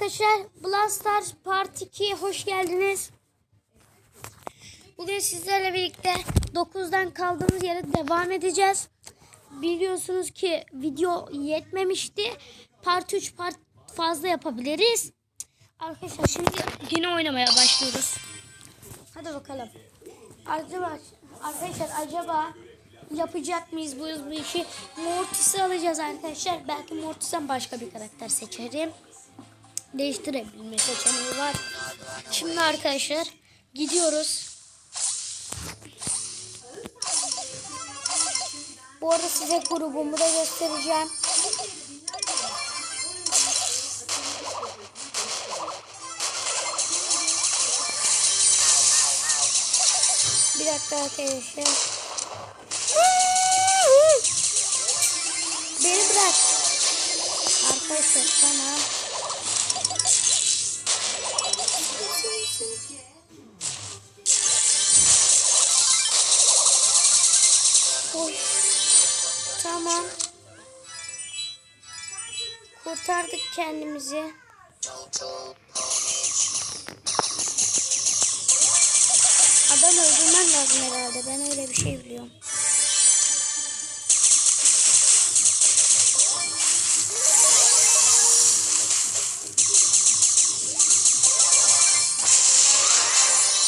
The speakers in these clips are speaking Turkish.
arkadaşlar Blast Stars Part 2'ye hoş geldiniz. Bugün sizlerle birlikte 9'dan kaldığımız yere devam edeceğiz. Biliyorsunuz ki video yetmemişti. Part 3 part fazla yapabiliriz. Arkadaşlar şimdi yine oynamaya başlıyoruz. Hadi bakalım. Acaba arkadaşlar acaba yapacak mıyız bu, bu işi? Mortis'i alacağız arkadaşlar. Belki Mortis'ten başka bir karakter seçerim. Değiştirebilme seçeneği var. Şimdi arkadaşlar gidiyoruz. Bu arada size grubumu da göstereceğim. Bir dakika arkadaşlar. Beni bırak. Arkadaşlar tamam. Oy. Tamam. Kurtardık kendimizi. Adam öldürmen lazım herhalde. Ben öyle bir şey biliyorum.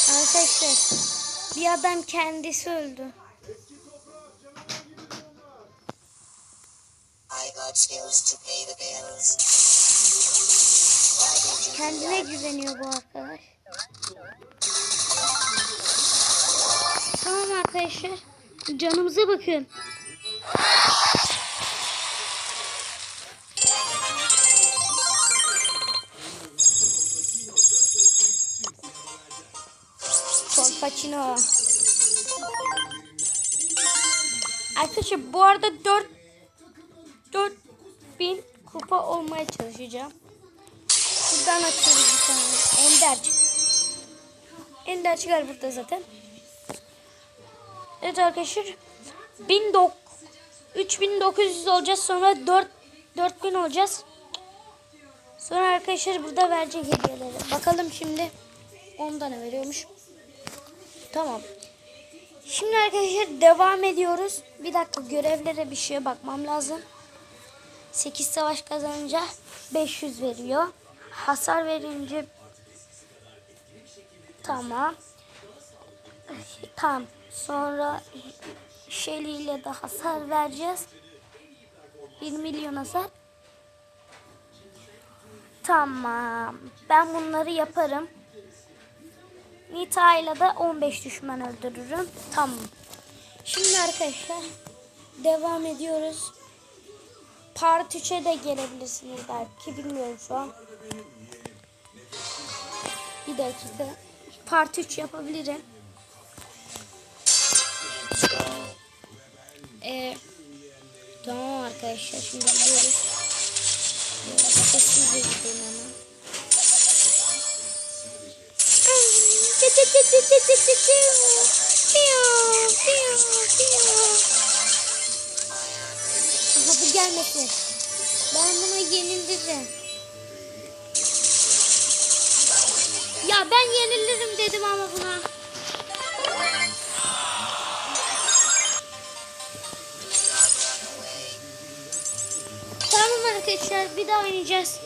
Arkadaşlar bir adam kendisi öldü. Kendine güveniyor bu arkadaş. Tamam arkadaşlar. Canımıza bakın. Kolpaçino. Arkadaşlar bu arada 4 4000 kupa olmaya çalışacağım. Buradan açıyoruz bir tane. Ender çık. Ender çıkar burada zaten. Evet arkadaşlar. 1900 3900 olacağız. Sonra 4 4000 olacağız. Sonra arkadaşlar burada verecek hediyeleri. Bakalım şimdi. 10 tane veriyormuş. Tamam. Şimdi arkadaşlar devam ediyoruz. Bir dakika görevlere bir şeye bakmam lazım. 8 savaş kazanınca 500 veriyor. Hasar verince tamam. Tamam. Sonra Shelly ile de hasar vereceğiz. 1 milyon hasar. Tamam. Ben bunları yaparım. Nita ile de 15 düşman öldürürüm. Tamam. Şimdi arkadaşlar devam ediyoruz. Part 3'e de gelebilirsiniz belki. Bilmiyorum şu an. Bir dakika. Part 3 yapabilirim. Ee, tamam arkadaşlar. Şimdi gidiyoruz. Sessizce gideyim hemen. Aha gelmesin. Ben buna yenilirim. Ya ben yenilirim dedim ama buna. Tamam arkadaşlar bir daha oynayacağız.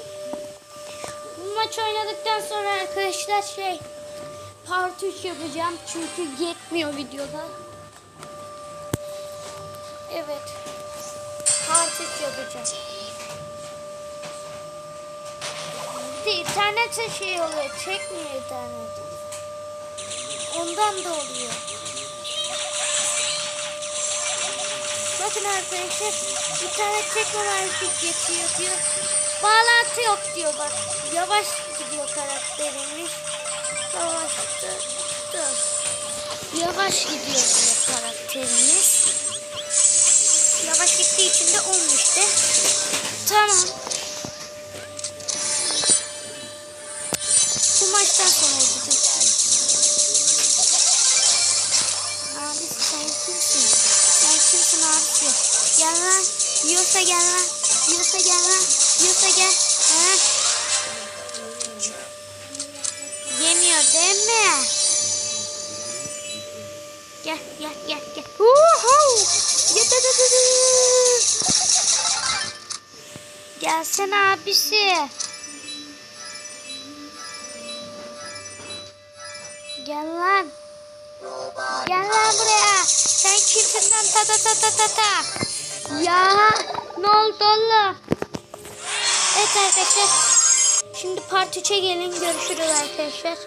Bu maç oynadıktan sonra arkadaşlar şey part 3 yapacağım çünkü yetmiyor videoda. Evet. 3 yapacağım. Bir de internete şey oluyor. Çekmiyor internet. Ondan da oluyor. Bakın arkadaşlar internet çekmemezlik geçiyor diyor. Bağlantı yok diyor bak. Yavaş gidiyor karakterimiz. Yavaştı. Yavaş gidiyor diyor karakterimiz yavaş gittiği için de Tamam. Bu maçtan sonra gideceğim. Abi sen kimsin? Sen kimsin abi? Gel lan. Yiyorsa gel lan. Yiyorsa gel lan. Yiyorsa gel. Ha? Yemiyor değil mi? Gel gel gel gel. Huu! Gelsene abisi. Gel lan. Gel lan buraya. Sen kimsin lan ta ta ta ta ta ta. Ya ne oldu oğlum? Evet arkadaşlar. Şimdi part 3'e gelin görüşürüz arkadaşlar.